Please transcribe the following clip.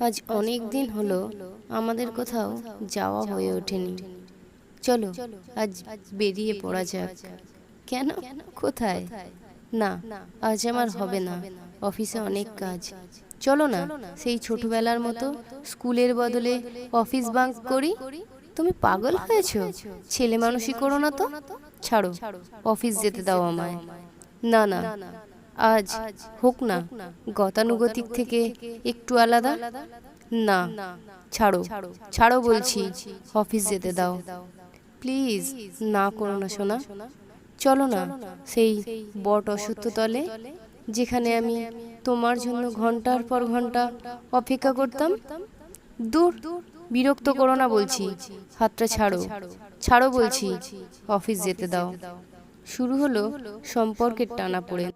আজ অনেক দিন হলো আমাদের কোথাও যাওয়া হয়ে ওঠেনি। চলো আজ বেরিয়ে পড়া যাক। কেন? কোথায়? না আজ আমার হবে না। অফিসে অনেক কাজ। চলো না সেই ছোটবেলার মতো স্কুলের বদলে অফিস বাঙ্ক করি। তুমি পাগল হয়েছো? ছেলে মানুষই করো না তো? ছাড়ো অফিস যেতে দাও আমায়। না না। আজ হোক না, গতানুগতিক থেকে একটু আলাদা? না, ছাড়ো ছাড়ো বলছি, অফিস যেতে দাও। প্লিজ, না করো না, সোনা। চলো না, সেই বট অসত্য তলে, যেখানে আমি তোমার জন্য ঘণ্টার পর ঘণ্টা অপেক্ষা করতাম। দূর, বিরক্ত করো না বলছি, হাতটা ছাড়ো ছাড়ো বলছি, অফিস যেতে দাও। শুরু হলো সম্পর্কের টানা পড়ে